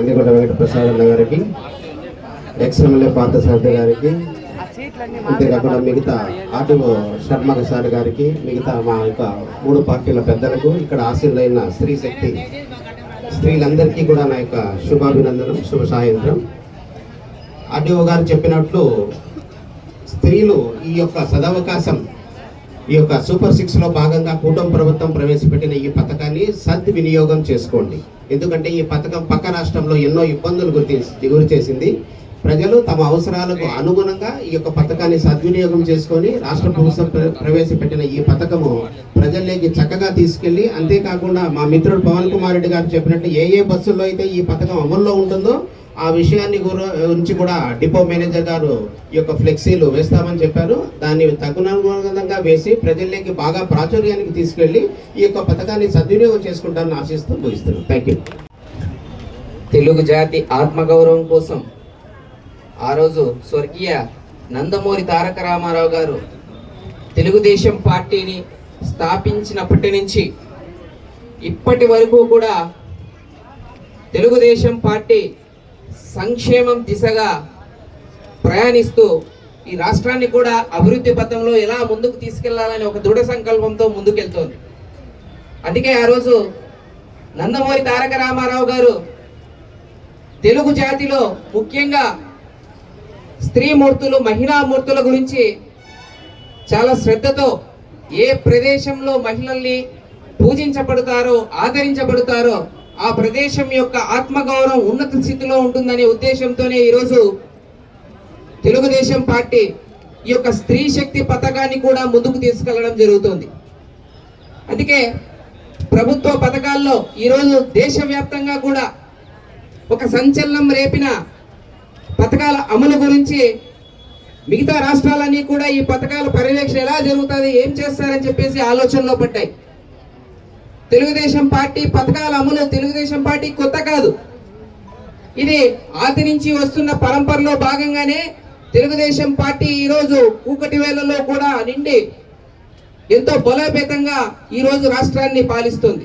ప్రసాద్ అన్న గారికి ex MLA Parthasarathi గారికి అంతేకాకుండా మిగతా ఆర్టీఓ శర్మ సార్ గారికి మిగతా మా యొక్క మూడు పార్టీల పెద్దలకు ఇక్కడ ఆశీర్లైన స్త్రీ శక్తి స్త్రీలందరికీ కూడా నా యొక్క శుభాభినందనం శుభ సాయంత్రం. ఆర్టీఓ గారు చెప్పినట్లు స్త్రీలు ఈ యొక్క సదవకాశం ఈ యొక్క సూపర్ సిక్స్లో భాగంగా కూటమి ప్రభుత్వం ప్రవేశపెట్టిన ఈ పథకాన్ని సద్వినియోగం చేసుకోండి. ఎందుకంటే ఈ పథకం పక్క రాష్ట్రంలో ఎన్నో ఇబ్బందులు గురి గురి చేసింది. ప్రజలు తమ అవసరాలకు అనుగుణంగా ఈ యొక్క పథకాన్ని సద్వినియోగం చేసుకొని రాష్ట్ర ప్రభుత్వం ప్రవేశపెట్టిన ఈ పథకము ప్రజల్లోకి చక్కగా తీసుకెళ్ళి అంతేకాకుండా మా మిత్రుడు పవన్ కుమార్ రెడ్డి గారు చెప్పినట్టు ఏ ఏ బస్సుల్లో అయితే ఈ పథకం అమల్లో ఉంటుందో ఆ విషయాన్ని గురించి కూడా డిపో మేనేజర్ గారు ఈ యొక్క ఫ్లెక్సీలు వేస్తామని చెప్పారు. దాన్ని తగునుగుణంగా వేసి ప్రజల్లోకి బాగా ప్రాచుర్యానికి తీసుకెళ్ళి ఈ యొక్క పథకాన్ని సద్వినియోగం చేసుకుంటారని ఆశిస్తూ ముగిస్తున్నాను థ్యాంక్ యూ తెలుగు జాతి ఆత్మగౌరవం కోసం ఆ రోజు స్వర్గీయ నందమూరి తారక రామారావు గారు తెలుగుదేశం పార్టీని స్థాపించినప్పటి నుంచి ఇప్పటి వరకు కూడా తెలుగుదేశం పార్టీ సంక్షేమం దిశగా ప్రయాణిస్తూ ఈ రాష్ట్రాన్ని కూడా అభివృద్ధి పథంలో ఎలా ముందుకు తీసుకెళ్ళాలని ఒక దృఢ సంకల్పంతో ముందుకెళ్తోంది. అందుకే ఆ రోజు నందమూరి తారక రామారావు గారు తెలుగు జాతిలో ముఖ్యంగా స్త్రీమూర్తులు మహిళామూర్తుల గురించి చాలా శ్రద్ధతో ఏ ప్రదేశంలో మహిళల్ని పూజించబడతారో ఆదరించబడతారో ఆ ప్రదేశం యొక్క ఆత్మగౌరవం ఉన్నత స్థితిలో ఉంటుందనే ఉద్దేశంతోనే ఈరోజు తెలుగుదేశం పార్టీ ఈ యొక్క స్త్రీ శక్తి పథకాన్ని కూడా ముందుకు తీసుకెళ్ళడం జరుగుతుంది. అందుకే ప్రభుత్వ పథకాల్లో ఈరోజు దేశవ్యాప్తంగా కూడా ఒక సంచలనం రేపిన పథకాల అమలు గురించి మిగతా రాష్ట్రాలన్నీ కూడా ఈ పథకాల పర్యవేక్షణ ఎలా జరుగుతుంది ఏం చేస్తారని చెప్పేసి ఆలోచనలో పడ్డాయి. తెలుగుదేశం పార్టీ పథకాల అమలు తెలుగుదేశం పార్టీ కొత్త కాదు. ఇది ఆది నుంచి వస్తున్న పరంపరలో భాగంగానే తెలుగుదేశం పార్టీ ఈరోజు కూకటి వేలలో కూడా నిండి ఎంతో బలోపేతంగా ఈ రోజు రాష్ట్రాన్ని పాలిస్తుంది.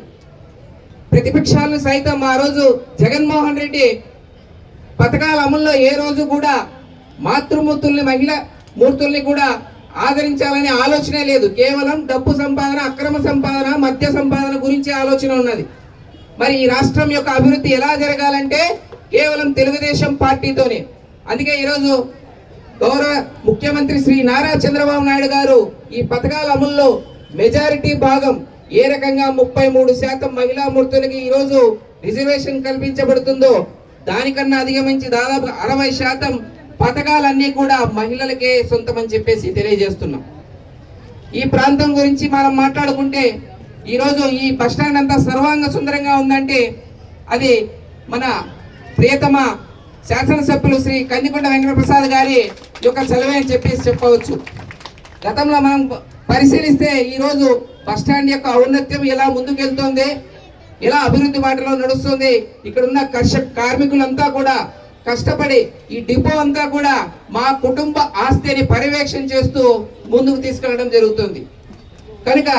ప్రతిపక్షాలను సైతం ఆ రోజు జగన్మోహన్ రెడ్డి పథకాల అమల్లో ఏ రోజు కూడా మాతృమూర్తుల్ని మహిళ మూర్తుల్ని కూడా ఆదరించాలనే ఆలోచనే లేదు. కేవలం డబ్బు సంపాదన అక్రమ సంపాదన మద్య సంపాదన గురించి ఆలోచన ఉన్నది. మరి ఈ రాష్ట్రం యొక్క అభివృద్ధి ఎలా జరగాలంటే కేవలం తెలుగుదేశం పార్టీతోనే. అందుకే ఈరోజు గౌరవ ముఖ్యమంత్రి శ్రీ నారా చంద్రబాబు నాయుడు గారు ఈ పథకాల అమల్లో మెజారిటీ భాగం ఏ రకంగా ముప్పై మూడు శాతం మహిళా మూర్తులకి ఈరోజు రిజర్వేషన్ కల్పించబడుతుందో దానికన్నా అధిగమించి దాదాపు అరవై శాతం పథకాలన్నీ కూడా మహిళలకే సొంతమని చెప్పేసి తెలియజేస్తున్నాం. ఈ ప్రాంతం గురించి మనం మాట్లాడుకుంటే ఈరోజు ఈ బస్టాండ్ అంతా సర్వాంగ సుందరంగా ఉందంటే అది మన ప్రియతమ శాసనసభ్యులు శ్రీ కందికొండ వెంకటప్రసాద్ గారి యొక్క చలవే అని చెప్పేసి చెప్పవచ్చు. గతంలో మనం పరిశీలిస్తే ఈరోజు బస్టాండ్ యొక్క ఔన్నత్యం ఎలా ముందుకెళ్తోంది ఎలా అభివృద్ధి బాటలో నడుస్తుంది ఇక్కడ ఉన్న కర్ష కార్మికులంతా కూడా కష్టపడి ఈ డిపో అంతా కూడా మా కుటుంబ ఆస్తిని పర్యవేక్షణ చేస్తూ ముందుకు తీసుకెళ్ళడం జరుగుతుంది. కనుక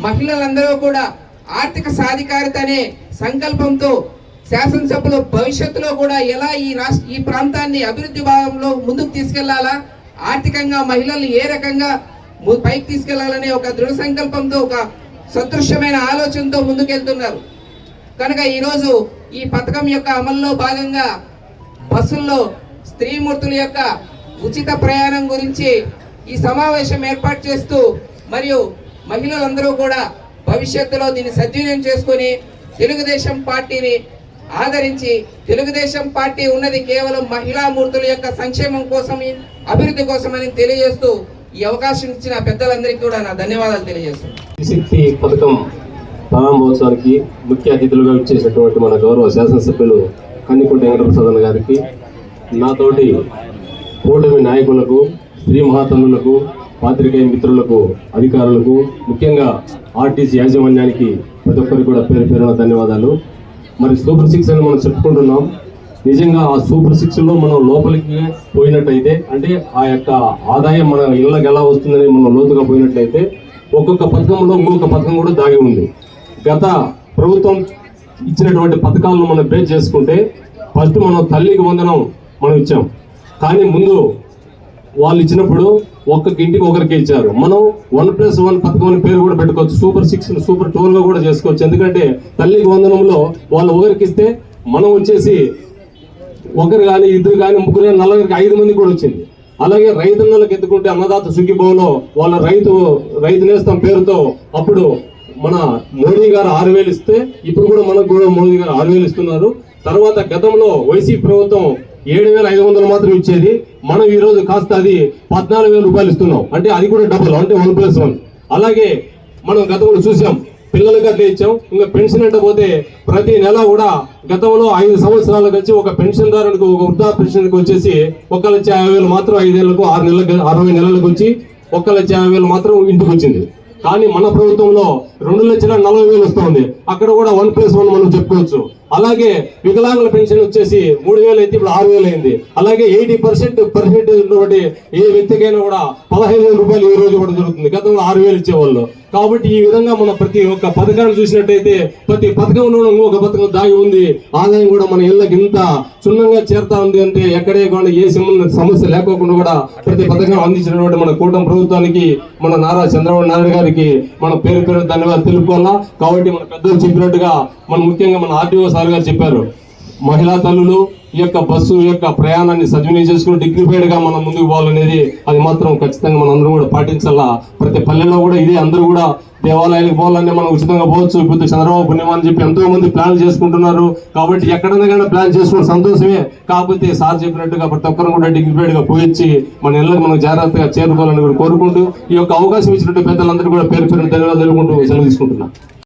మహిళలందరూ కూడా ఆర్థిక సాధికారిత అనే సంకల్పంతో శాసనసభలో భవిష్యత్తులో కూడా ఎలా ఈ రాష్ట్ర ఈ ప్రాంతాన్ని అభివృద్ధి భాగంలో ముందుకు తీసుకెళ్ళాలా ఆర్థికంగా మహిళలు ఏ రకంగా ము- పైకి తీసుకెళ్ళాలనే ఒక దృఢ సంకల్పంతో ఒక సదృశ్యమైన ఆలోచనతో ముందుకెళ్తున్నారు. కనుక ఈరోజు ఈ పథకం యొక్క అమల్లో భాగంగా బస్సుల్లో స్త్రీమూర్తుల యొక్క ఉచిత ప్రయాణం గురించి ఈ సమావేశం ఏర్పాటు చేస్తూ మరియు మహిళలందరూ కూడా భవిష్యత్తులో దీన్ని సద్వినియోగం చేసుకొని తెలుగుదేశం పార్టీని ఆదరించి తెలుగుదేశం పార్టీ ఉన్నది కేవలం మహిళా మూర్తుల యొక్క సంక్షేమం కోసం అభివృద్ధి కోసమని తెలియజేస్తూ ఈ అవకాశం ఇచ్చిన పెద్దలందరికీ కూడా నా ధన్యవాదాలు తెలియజేస్తున్నాను. శక్తి పథకం ప్రారంభోత్సవానికి ముఖ్య అతిథులుగా ఇచ్చేసినటువంటి మన గౌరవ శాసనసభ్యులు కన్నికుంట వెంకటప్రసాద్ గారికి నాతోటి కూటమి నాయకులకు స్త్రీ మహాతనులకు పాత్రికేయ మిత్రులకు అధికారులకు ముఖ్యంగా ఆర్టీసీ యాజమాన్యానికి ప్రతి ఒక్కరికి కూడా పేరు పేరున ధన్యవాదాలు. మరి సూపర్ సిక్స్ అని మనం చెప్పుకుంటున్నాం. నిజంగా ఆ సూపర్ సిక్స్లో మనం లోపలికి పోయినట్టయితే అంటే ఆ యొక్క ఆదాయం మన ఇళ్ళకి ఎలా వస్తుందని మనం లోతుగా పోయినట్లయితే ఒక్కొక్క పథకంలో ఇంకొక పథకం కూడా దాగి ఉంది. గత ప్రభుత్వం ఇచ్చినటువంటి పథకాలను మనం బేస్ చేసుకుంటే ఫస్ట్ మనం తల్లికి వందనం మనం ఇచ్చాం. కానీ ముందు వాళ్ళు ఇచ్చినప్పుడు ఒక్కొక్క ఇంటికి ఒకరికి ఇచ్చారు. మనం వన్ ప్లస్ వన్ పథకం అనే పేరు కూడా పెట్టుకోవచ్చు. సూపర్ సిక్స్ సూపర్ టూర్గా కూడా చేసుకోవచ్చు. ఎందుకంటే తల్లికి వందనంలో వాళ్ళు ఒకరికి ఇస్తే మనం వచ్చేసి ఒకరు కానీ ఇద్దరు కానీ ముగ్గురు కానీ నలుగురికి ఐదు మంది కూడా వచ్చింది. అలాగే రైతన్నలకు ఎత్తుకుంటే అన్నదాత సుఖీభవన్లో వాళ్ళ రైతు రైతు నేస్తం పేరుతో అప్పుడు మన మోడీ గారు ఆరు వేలు ఇస్తే ఇప్పుడు కూడా మనకు కూడా మోడీ గారు ఆరు వేలు ఇస్తున్నారు. తర్వాత గతంలో వైసీపీ ప్రభుత్వం ఏడు వేల ఐదు వందలు మాత్రం ఇచ్చేది. మనం ఈరోజు కాస్త అది పద్నాలుగు వేల రూపాయలు ఇస్తున్నాం. అంటే అది కూడా డబుల్ అంటే వన్ ప్లస్ వన్ అలాగే మనం గతంలో చూసాం పిల్లలకి అట్లా ఇచ్చాం. ఇంకా పెన్షన్ అంటే పోతే ప్రతి నెల కూడా గతంలో ఐదు సంవత్సరాలకు వచ్చి ఒక పెన్షన్దారునికి ఒక వృద్ధా పెన్షన్కి వచ్చేసి ఒక లక్ష యాభై వేలు మాత్రం ఐదేళ్ళకు ఆరు నెలలకు అరవై నెలలకు వచ్చి ఒక లక్ష యాభై వేలు మాత్రం ఇంటికి వచ్చింది. కానీ మన ప్రభుత్వంలో రెండు లక్షల నలభై వేలు వస్తుంది. అక్కడ కూడా వన్ ప్లస్ వన్ మనం చెప్పుకోవచ్చు. అలాగే వికలాంగుల పెన్షన్ వచ్చేసి మూడు వేలు అయితే ఇప్పుడు ఆరు వేలు అయింది. అలాగే ఎయిటీ పర్సెంట్ పర్సెంటేజ్ ఉన్నటువంటి ఏ వ్యక్తికైనా కూడా పదహైదు వేల రూపాయలు ఈ రోజు కూడా జరుగుతుంది గతంలో ఆరు వేలు ఇచ్చేవాళ్ళు. కాబట్టి ఈ విధంగా మనం ప్రతి ఒక్క పథకాన్ని చూసినట్టయితే ప్రతి పథకంలో ఇంకొక పథకం దాగి ఉంది. ఆదాయం కూడా మన ఇళ్ళకి ఇంత క్షుణ్ణంగా చేరుతా ఉంది అంటే ఎక్కడే కూడా ఏ సిమ్- సమస్య లేకోకుండా కూడా ప్రతి పథకం అందించినటువంటి మన కూటమి ప్రభుత్వానికి మన నారా చంద్రబాబు నాయుడు గారికి మన పేరు పేరు ధన్యవాదాలు తెలుపుకోవాలా? కాబట్టి మన పెద్దలు చెప్పినట్టుగా మన ముఖ్యంగా మన ఆర్టీఓ సార్ గారు చెప్పారు. మహిళా తల్లులు ఈ యొక్క బస్సు యొక్క ప్రయాణాన్ని సద్వినియోగం చేసుకుని డిగ్నిఫైడ్గా మనం ముందుకు పోవాలనేది అది మాత్రం ఖచ్చితంగా మనం అందరూ కూడా పాటించాలా. ప్రతి పల్లెలో కూడా ఇదే అందరూ కూడా దేవాలయానికి పోవాలని మనం ఉచితంగా పోవచ్చు. ఇప్పుడు చంద్రబాబు పుణ్యం అని చెప్పి ఎంతో మంది ప్లాన్ చేసుకుంటున్నారు. కాబట్టి ఎక్కడైనా కానీ ప్లాన్ చేసుకుని సంతోషమే. కాకపోతే సార్ చెప్పినట్టుగా ప్రతి ఒక్కరు కూడా డిగ్నిఫైడ్గా పోయించి మన ఇళ్ళకి మనం జాగ్రత్తగా చేరుకోవాలని కూడా కోరుకుంటూ ఈ యొక్క అవకాశం ఇచ్చినట్టు పెద్దలందరూ కూడా పేరు పేరు ధన్యవాదాలు తెలుపుకుంటూ సెలవు తీసుకుంటున్నాను